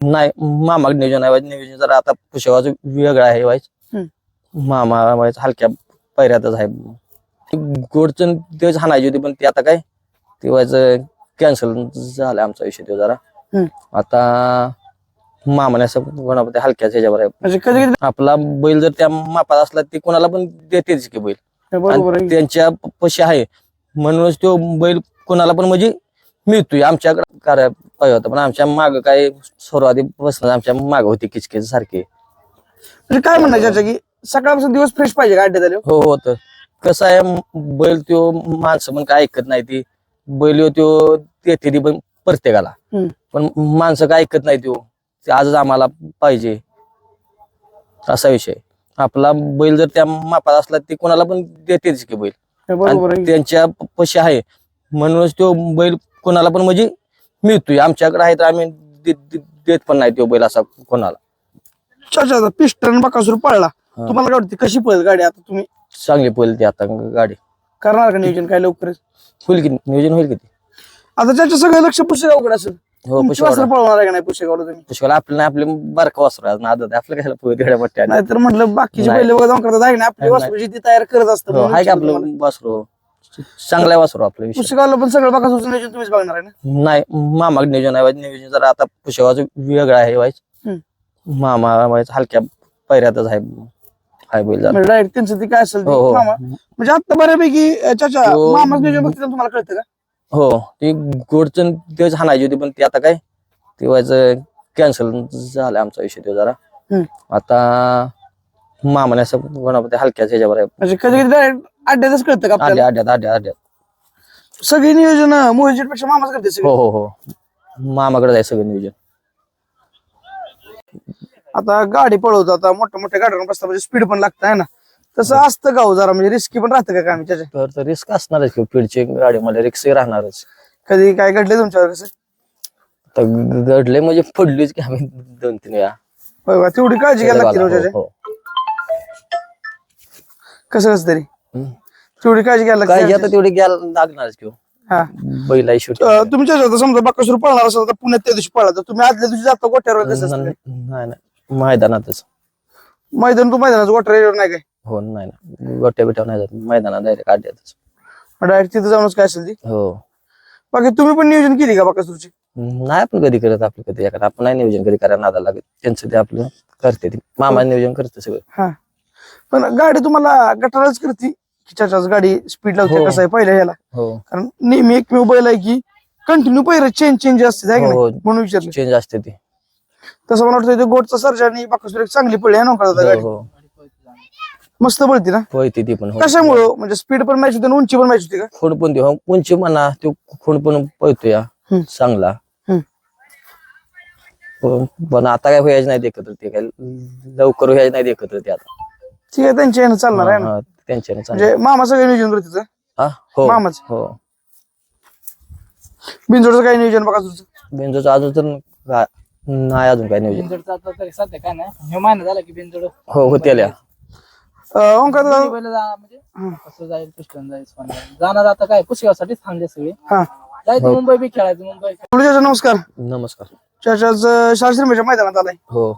नाही मामा नियोजन आहे वाईज नियोजन जरा आता पुशेगावचं वेगळं आहे वाईज मामा वाईज हलक्या पैऱ्यातच आहे. गोडचन तेच हाणायची होती पण ते आता काय ते वाईज कॅन्सल झालं आमचा विषय तो जरा. आता मामाने असं कोणामध्ये हलक्याच ह्याच्यावर आहे. म्हणजे आपला बैल जर त्या मापात असला ते कोणाला पण देतेच की बैल. त्यांच्या पशी आहे. म्हणूनच तो बैल कोणाला पण म्हणजे मिळतोय. आमच्याकडे कार्य पाहिजे होता. पण आमच्या माग काय सुरुवातीपासून आमच्या माग होती किचकिच सारखी. म्हणजे काय म्हणणं चाचा की सकाळपासून दिवस फ्रेश पाहिजे गाड्यात आले हो हो तर कसं आहे बैल त्यो माणसं पण काय ऐकत नाही ती. बैल त्यो देते ती पण प्रत्येकाला. पण माणसं काय ऐकत नाही त्यो. ते आजच आम्हाला पाहिजे. असा विषय. आपला बैल जर त्या मापात असला ते कोणाला पण देतेच की बैल. त्यांच्या पशी आहे. म्हणूनच तो बैल कोणाला पण म्हणजे मिळतोय. आमच्याकडे आहे तर आम्ही दे- दे- देत पण नाही तो बैल असा कोणाला. पिस्टन बकासूर पळला. हा. तुम्हाला काय वाटते कशी पळत गाडी आता तुम्ही? चांगली पळते आता गाडी. करणार का नियोजन काय लवकरच? होईल की नियोजन होईल किती आता त्याच्या सगळं लक्ष पुशेगावकडे असेल. हो तुमची वासरं पुष्कळ पळवणार आहे का नाही पुशेगावला तुम्ही? पुष्कळ आपलं नाही आपले बारका वासरू आदत. आपलं कशाला पोहे तेवढ्या मोठ्या नाहीतर म्हटलं बाकीचे नाही. पहिले बघा जाऊन करतात. आहे ना आपली नाही. वासरू जी ती तयार करत असतं हो म्हणून आहे का विचारलं तुम्हाला. आपलं वासरू? चांगला आहे वासरू आपलं विषय. पुशेगावला पण सगळं बकासूरचं नियोजन तुम्हीच बघणार आहे ना? नाही मामा नियोजन आहे नियोजन जरा आता पुष्कळाचं वेगळं आहे वाईज. मामा वाईज हलक्या पैऱ्यातच आहे बैल जरा. म्हणजे डायरेक्ट त्यांचं ती काय असेल ते. हो हो. मामा म्हणजे आता बऱ्यापैकी अं, चाचा तो- मामाच नियोजन बघते तुम्हाला कळतं का? हो ती गोडचन तेच हाणायची होती पण ते आता काय ते व्हायच कॅन्सल झालं आमचा विषय तो जरा. हम्म. आता मामाने असं कोणामध्ये हलक्याच ह्याच्यावर आहे. म्हणजे कधी कधी डायरेक्ट अड्ड्यातच कळतं का आड्या आपल्याला आड्यात आड्या आड्यात सगळी नियोजन मोहित पेक्षा मामाच करते सगळी? हो हो हो. मामाकडे जायचं सगळं नियोजन. आता गाडी पळवतो आता मोठ्या मोठ्या गाड्यांवर बसता म्हणजे स्पीड पण लागतं आहे ना? तसं असतं गाव जरा म्हणजे रिस्की पण राहतं का काय त्याच्या तर रिस्क असणारच किंवा फीडची गाडीमध्ये रिस्क राहणारच. कधी काय घडले तुमच्यावर कसं? तर घडले म्हणजे पडलीच की आम्ही दोन तीन वेळा. होय बा, तेवढी काळजी घ्यायला लागते ना हो, हो. कसं कसं तरी. तेवढी काळजी घ्यायला काय लागते आता तेवढी घ्यायला लागणारच किंवा हा. बैला शेवटी अं, तुमच्या समजा बाकासूर पळणार असेल तर पुण्यात त्या दिवशी पळला तर तुम्ही आदल्या दिवशी जाता गोट्यावर कसं असतं? नाही नाही. मैदानातच. मैदान तू मैदानाचं गोट्यावर नाही काय? हो नाही ना गोट्या बिट्या नाही जात. मैदानात डायरेक्ट अड्ड्यातच डायरेक्ट तिथं जाऊनच काय असेल ती? हो. बाकी तुम्ही पण नियोजन केली का बाकासूरची नाही आपण कधी करत आपलं कधी आपण नाही नियोजन कधी करायला नादा लागत त्यांचं ते आपलं करते ते. मामा नियोजन करते सगळं. हा. पण गाडी तुम्हाला गटारच करते की चाचाच गाडी स्पीड लावते हो. कसं आहे पहिल्या ह्याला. हो. कारण नेहमी एकमेव बैल आहे की कंटिन्यू पहिलं चेंज चेंज असते आहे की हो, म्हणून विचारलं. चेंज असते ती. तसं मला वाटतं ते गोटचा सर्जा आणि बाकासूर एक चांगली पळली आहे ना हो गाडी? हो. मस्त पळती ना? पळते ती पण हो. कशामुळं? म्हणजे स्पीड पण मॅच होते आणि उंची पण मॅच होती का? खोड पण ती हो. उंची म्हणा तो खोड पण पळतो या हम्म. चांगला. हम्म. पण- पण आता काय व्हायचं नाही एकत्र ते काय लवकर व्हायचं नाही एकत्र ते आता. ठीक आहे त्यांच्या यानं चालणार आहे ना? हा, त्यांच्याने चांगलं म्हणजे मामा सगळं नियोजन करत तिथं? हा हो मामाच. हो. बिनजोडचं काही नियोजन बाकासूरचं बेंजोचं अजून तर का- नाही अजून काय नियोजन. बिनजोडचं आता तरी सध्या काय नाही. हे महिना झाला की बिनजोड हो होत्याल्या अं, ओंकार दादा? बैल जा म्हणजे कसं जाईल पिस्टन जाईल जाणार आता काय? पुसेगावसाठीच थांबले सगळे. हा. जायचं मुंबई बी खेळायचं मुंबई. चाचा नमस्कार. नमस्कार. चाचाच शास्त्रीच्या मैदानात आलाय. हो.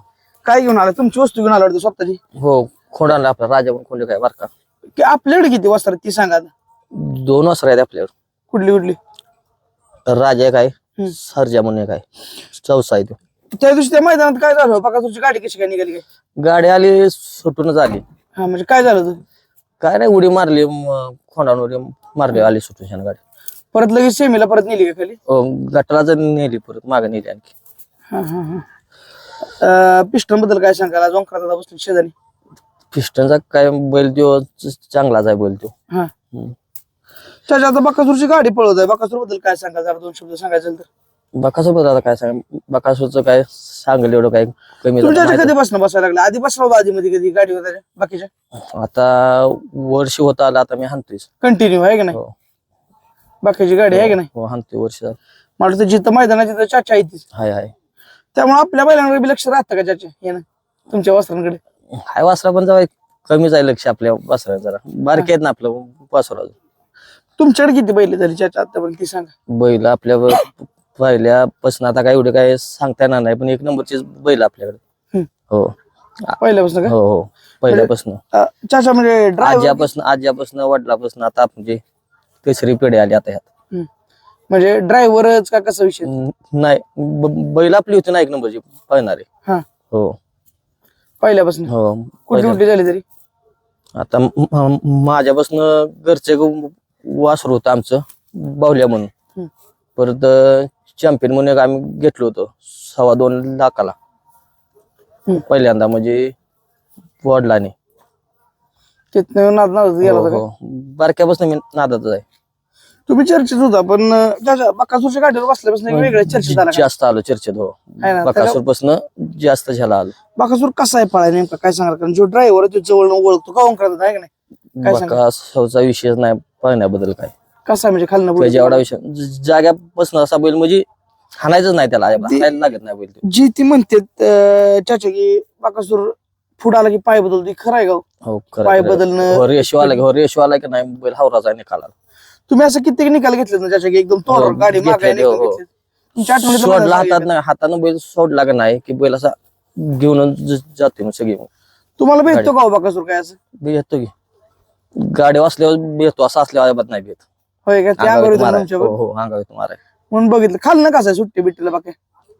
काय घेऊन आलाय? तुमची वस्तू घेऊन आला वाटतं स्वतःची? हो. खोडाला आपला राजा पण खोंड काय बरं का? आपल्याकडे किती वाजता ती सांगा आता. दोन वासर आहेत आपल्यावर कुठली कुठली? राजा एक आहे. सरजा म्हणून एक आहे. चौसा आहे तो. त्या दिवशी त्या मैदानात काय झालं? बाकासूरची गाडी कशी काय निघाली काय? गाडी आली सुटूनच आली. हा म्हणजे काय झालं होतं? काय नाही उडी मारली म- खोंडावर उडी मारली आली सुटून छान गाडी. परत लगेच सेमीला परत नेली का खाली? हो, गटाराच नेली परत मागे नेली आणखी. हा हा हा. पिस्टनबद्दल काय सांगाल? आज बसले शेजारी. पिस्टनचा काय बैल तो चांगलाच आहे बैल तो हा. हम्म. चाचा आता बाकासूरची गाडी पळवत आहे बाकासूरबद्दल काय सांगाल? जरा दोन शब्द सांगायचं तर. बकासूर आता काय सांग बकासूरचं काय सांगेल एवढं काय कमी तुमच्या कधी बसणं बसायला लागलं? आधी बसला होता आधी मध्ये कधी गाडी होत्या बाकीच्या. आता वर्ष होत आलं आता मी हाणतोय कंटिन्यू आहे की नाही? हो. बाकीची गाडी आहे की नाही? हो हाणतोय वर्ष झालं. मला वाटतं जिथं मैदानात तिथं चाचा आहे तीच. हाय हाय. त्यामुळे आपल्या बैलांकडे बी लक्ष राहतं का चाचा? हे ना तुमच्या वस्त्रांकडे? हाय वासरा पण जरा कमीच आहे लक्ष आपल्या वासरा जरा. बारके आहेत ना आपलं वासरा तुमच्याकडे किती बैल झाली चाचा आतापर्यंत ती सांगा. बैल आपल्या पहिल्यापासून आता काय एवढं काय सांगता येणार नाही पण एक नंबरचीच बैल आपल्याकडे. हम्म. हो. पहिल्यापासून का? हो हो. पहिल्यापासून. अं, चाचा म्हणजे ड्रायव्हर आज्यापासून आज्यापासून वडिलापासून आता म्हणजे तिसरी पिढी आली आता ह्यात. म्हणजे ड्रायव्हरच का कसा विषय? नाही ब- बैल आपली होती ना एक नंबरची पळणारे. हा. हो. पहिल्यापासून हो कुठली कुठली झाली तरी आता माझ्यापासून घरचे वासरू होतं आमचं बाहुल्या म्हणून. परत चॅम्पियन म्हणून एक आम्ही घेतलो होतो सव्वा दोन लाखाला. पहिल्यांदा म्हणजे वडिलांनी तिथनं नाद गेला हो? हो. बारक्यापासून मी नादातच आहे तुम्ही चर्चेत होता पण बकासूरच्या गाडीवर बसल्यापासून एक वेगळ्या चर्चेत आला का? जास्त आलो चर्चेत हो. आहे ना, बकासूरपासून जास्त झाला आलो. बकासूर कसा आहे पळाय नेमका? काय सांगाल? कारण जो ड्रायव्हर आहे तो जवळ ओळखतो का? करत आहे का नाही? काय सांगा? बकासूरचा विषयच नाही पळण्याबद्दल काय. कसा आहे म्हणजे खालनं पुढे त्याच्या एवढा विषय ज- जाग्यापासून असा बैल म्हणजे हाणायचंच नाही त्याला हाणायला लागत नाही बैल तो. जी ती म्हणते चाचा की बकासूर पुढे आला की पाय बदलतो. खरं आहे का हो? हो खरं पाय खरं. बदलणं हो रेशो आला की हो रेशो आला की नाही बैल हावराचा निकाला तुम्ही असं कित्येक निकाल घेतले ना चाचा की एकदम हो, गाडी हो. तुमच्या आठवणीतलं सोडला मला हातात. नाही हातानं बैल सोडला का नाही की बैल असा घेऊन ज- जाते मग सगळी तुम्हाला भेटतो का हो बकासूर काय असं? बी येतो की. गाडी असल्यावर बी येतो असं असल्यावर अजिबात नाही भेट होय का? ते अंगावर येतं तुमच्यावर हो हो अंगावर माराय. म्हणून बघितलं. खालनं कसं आहे सुट्टी बिट्टीला बाकी?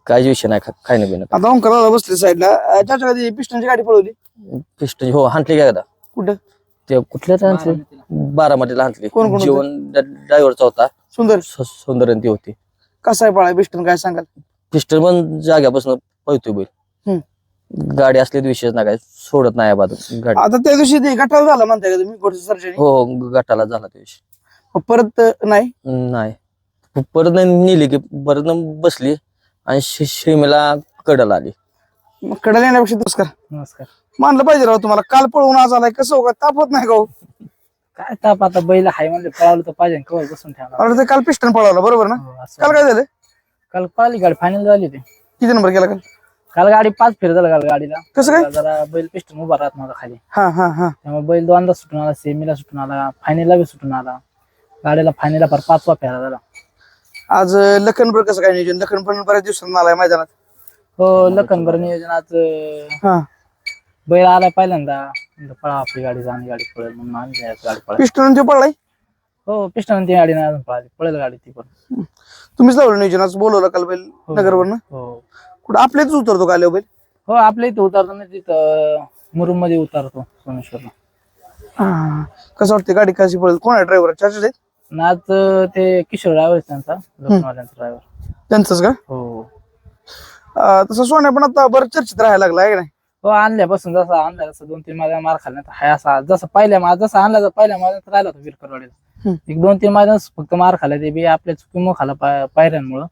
काहीच विषय नाही खा- नाही बिना. आता ओंकाराला बसले साईडला कधी पिस्टनची गाडी पळवली? पिस्टन हो हांटली काय का कुठं? ते कुठल्या हांटली बारामतीला. बारामतीला हांटली कोण? जीवन ड्रायव्हरचा होता. सुंदर. सुंदर ती होती. कसा आहे पळाय पिस्टन काय सांगाल? पिस्टन पण जाग्यापासून पळतोय बैल. गाडी असली विषयच नाही काय सोडत नाही गाडी. आता त्या दिवशी ते गटाला झाला म्हणताय का तुम्ही हो हो गटाला झाला त्या दिवशी. परत नाही? नाही. परत नाही नेली की परत न बसली आणि शेमीला कडल आली. मग कडल येण्यापेक्षा नमस्कार नमस्कार. मानलं पाहिजे राव तुम्हाला. काल पळवून आज आलाय. कसं हो का ताप होत नाही का हो? काय ताप आता बैल हाय म्हणजे पळावलं तर पाहिजे कवर बसून ठेवणार अरे ते काल पिस्टन पळवलं बरोबर ना? हो, असं. काल काय झालं? काल पळाली गाडी फायनल झाली होती. किती नंबर केला काल? काल गाडी पाच फेर झालं काल गाडीला. कसं काय? जरा बैल पिस्टन उभा राहत नव्हता खाली. हा हा हा. त्यामुळे बैल दोनदा सुटून आला सेमीला सुटून आला फायनलला बी सुटून आला. गाडीला फायनलला फार पाचवा फेरा झाला. आज अं, लखनपूर कसं काय नियोजन? लखनपूर बऱ्याच दिवसांना आलाय मैदानात. हो लखनभर नियोजनाच हा. बैल आला पहिल्यांदा. म्हणलं पळा आपली गाडी जाणी गाडी पळेल. म्हणून आणली आज गाडी पिस्टन ते पळलाय? हो पिस्टन ती गाडी नाही अजून पळाली. पळेल गाडी ती पण. तुम्हीच लावलं नियोजन आज बोलवलं काल बैल हो. नगरवरनं? हो. कुठं? आपल्याच उतरतो काल बैल? हो आपल्या इथे उतरतो ना तिथं मुरुममध्ये उतरतो सोमेश्वरला. हा. कसं वाटतं गाडी कशी पळेल? कोण आहे ड्रायव्हर चार्जेस आहेत? आज ते किशोर ड्रायव्हर त्यांचा लखनवाल्यांचा ड्रायव्हर त्यांचंच का? हो. अं, तसं सोन्या पण आता बरं चर्चेत राहायला लागला आहे का नाही? हो आणल्यापासून जसा आणला तसं दोन तीन माझ्या मार खाल्ला हाय असा. जसं पहिल्या मा जसा आणला तर पहिल्या माझ्यात राहिला होता विरकरवाडीला. एक दोन तीन माझ्या फक्त मार खाल्ला ते बी आपल्या चुकीमुळे खाला पाय- पायऱ्यांमुळं.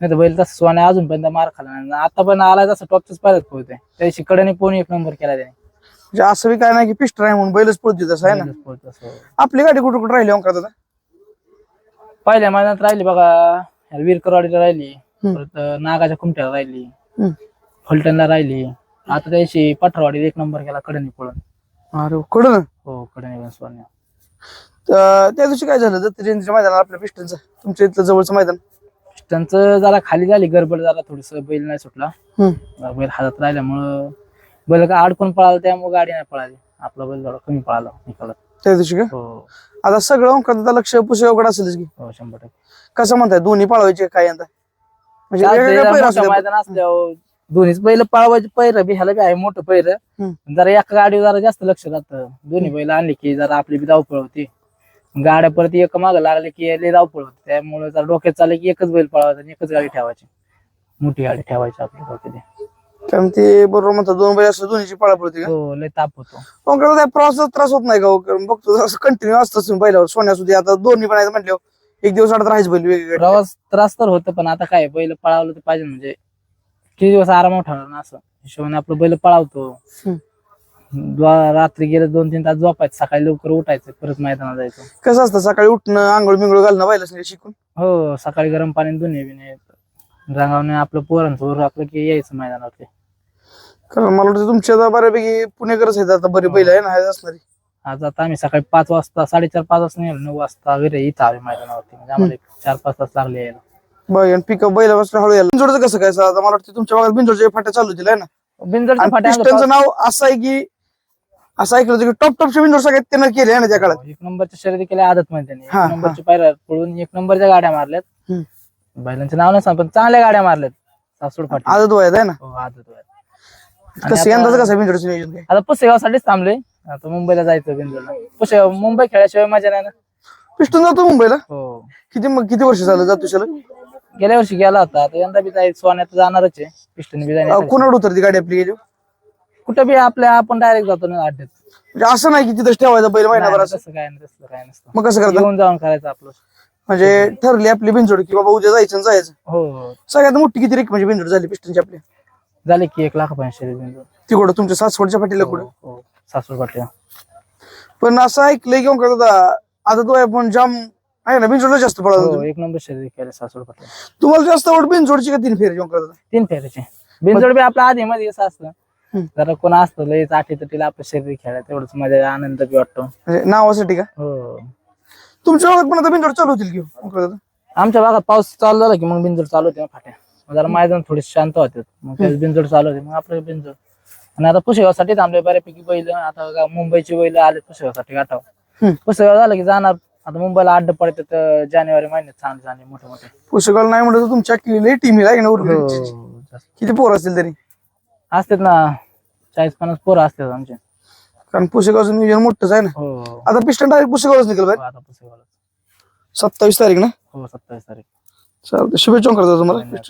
नाही तर बैल तसं सोन्या अजूनपर्यंत मार खाल्ला नाही. आता पण आला तसं टॉपच्याच पायऱ्यात पोहतोय त्या दिवशी कडेने पोहून एक नंबर केला त्याने. म्हणजे असं बी काय नाही की पिस्टन आहे म्हणून बैलच पळतो तसं आहे ना? पोहत असं. आपली गाडी कुठं कुठं राहिली ओंकार दादा पहिल्या मैदानात राहिली बघा वीरकरवाडीला राहिली. परत नागाच्या कुमट्याला राहिली. फलटणला राहिली. आता त्याशी पठरवाडीत एक नंबर केला कडेने पळून. अरे कडं हो कडेने सोन्या. तर त्या दिवशी काय झालं? दत्त जयंतीच्या मैदानात आपल्या पिस्टनचं तुमच्या इथलं जवळचं मैदान? त्यांचं जरा खाली झाली गडबड जरा थोडस बैल नाही सुटला. जरा बैल हातात राहिल्यामुळं बैल का अडकून पळाला त्यामुळे गाडी नाही पळाली. आपला बैल थोडा कमी पळाला निकालात. त्या दिवशी का? हो. आता सगळं दादा लक्ष पुसेगावकडे असेलच की? हो शंभर टक्के. कसं म्हणताय दोन्ही पाळवायचे काय यंदा? म्हणजे पैर. मैदान असल्यावर दोन्हीच बैल पळवायचे पैर बी ह्याला बी आहे मोठं पैर. जरा एका गाडीवर जरा जास्त लक्ष राहतं. दोन्ही बैल आणली की जरा आपली बी धावपळ होती. गाड्या परत एक मागं लागले की लय धावपळ होती. त्यामुळे जरा डोक्यात चालले की एकच बैल पळवायचा आणि एकच गाडी ठेवायची. मोठी गाडी ठेवायची आपल्या डोक्यात. कारण ते बरोबर म्हणतात दोन बैल असं दोन्हीची पाळा पडते का? हो लय ताप होतो. दादा प्रवासाचा त्रास होत नाही का हो? कारण बघतो असं कंटिन्यू असतं तुम्ही पहिल्यावर सोन्यासुद्धा आता दोन्ही पण आहेत म्हटल्यावर एक दिवस आडत राहायचं बैल वेगवेगळे प्रवास त्रास तर होतं पण आता काय? बैल पळावलं तर पाहिजे म्हणजे किती दिवस आरामात ठेवणार ना असं? हिशोबाने आपलं बैल पळावतो. द्वा- रात्री गेलं दोन तीन तास झोपायचं. सकाळी लवकर उठायचं परत मैदानात जायचं. कसं असतं सकाळी उठणं आंघोळ मिंगळ घालणं बैल शिकून? हो सकाळी गरम पाणी दोन्ही बी नाही रांगावणे आपलं पोरांचं वर आपलं की यायचं मैदानावरती कारण मला वाटतं तुमच्या आता बऱ्यापैकी पुणेकरच आहेत आता बरे बैल आहे ना आहेत असणारी. आज आता आम्ही सकाळी पाच वाजता साडेचार पाच वाजता निघालो नऊ वाजता वगैरे इथं आले मैदानावरती. म्हणजे आम्हाला एक चार पाच तास लागले यायला. पिकअप बैलापासून हळू यायला. बिंजोडचं कसं काय सर आता मला वाटतं तुमच्या भागात बिंजोडचे फाट्या चालू होतील है ना? बिंजरच्या आणि फाट्या पिस्टनचं नाव असं आहे की असं ऐकलं होतं की टॉप टॉपचे बिंजोड सगळ्यात त्यानं केले आहे ना त्या काळात? एक नंबरच्या शर्यती केल्या आदत मध्ये त्यांनी हा, एक नंबरची पायऱ्या पळून एक नंबरच्या गाड्या मारल्यात. हम्म. बैलांचं नाव नाही सांग पण चांगल्या गाड्या मारल्यात. सासूड फाटी आदत वयात आहे ना? हो आदत वयात. आणि कसं आता- यंदाचं कसं बिंजोडचं नियोजन काय आता पुसेगावसाठीच थांबलोय. आता मुंबईला जायचं बिंजोडला. पुसेगाव मुंबई खेळल्याशिवाय मजा नाही ना. पिस्टन जातो मुंबईला? हो. किती मग किती वर्ष झालं जातो शाला गेल्या वर्षी गेला होता. आता यंदा बी जायचं सोन्यात जाणारच आहे. पिस्टन बी जाणार कोणाकडे उतरती गाडी आपली गेली? कुठं बी आपल्या आपण डायरेक्ट जातो ना अड्ड्यात म्हणजे असं नाही की तिथंच ठेवायचा बैल महिनाभर असं तसं काय नाही तसलं काय नसतं. मग कसं करता? येऊन जाऊन करायचं आपलं. म्हणजे ठरली आपली बिंजोड की बाबा उद्या जायचं आणि जायचं. हो. हो सगळ्यात मोठी किती रिक म्हणजे बिंजोड झाली पिस्टनची आपली? झाले की एक लाख पंचशे बिंजोड ती कुठं तुमच्या सासवडच्या फाटीला कुठं? हो. सासूड फाटी पण असं ऐकलंय की ओंकार दादा आता तो आपण जाम आहे ना बिंजोडला जास्त हो. एक नंबर शर्यत केले सासूड फाटी तुम्हाला जास्त आवड बिंजोडची का तीन फेरी दादा तीन फेरीचे. बिंजोड बी आपल्या आधी मध्ये असं असतं. जरा कोण असतं लयच आठी तटीला आपलं शरीर खेळायला तेवढंच मजा आनंद बी वाटतो. म्हणजे नावासाठी का? हो. तुमच्या भागात पण आता बिंजोड चालू होतील की ओंकार दादा आमच्या भागात पाऊस चालू झाला की मग बिंजोड चालू होते फाट्या. मग जरा मैदान थोडी शांत होते. मग त्यावेळेस बिंजोड चालू होते. मग आपलं बिंजोड आणि आता पुसेगावसाठी थांबले बऱ्यापैकी बैल आता गा- मुंबईची बैल आले पुसेगावसाठी गाठाव. हम्म. पुसेगाव झालं की जाणार आता मुंबईला अड्ड पडतात जानेवारी महिन्यात चांगले चांगले मोठे मोठे. पुस्तकाला नाही म्हणत तुमच्या किल्ले टीम आहे ना उरलेली. हो. किती पोर असतील तरी? असतात ना चाळीस पन्नास पोरं असतात आमचे. कारण पुसेगावचं नियोजन मोठंच आहे ना. हो. आता पिस्टन डायरेक्ट पुसेगावच निघेल बाहेर. आता सत्तावीस तारीख ना? हो सत्तावीस तारीख. चालतं शुभेच्छा करतो तुम्हाला.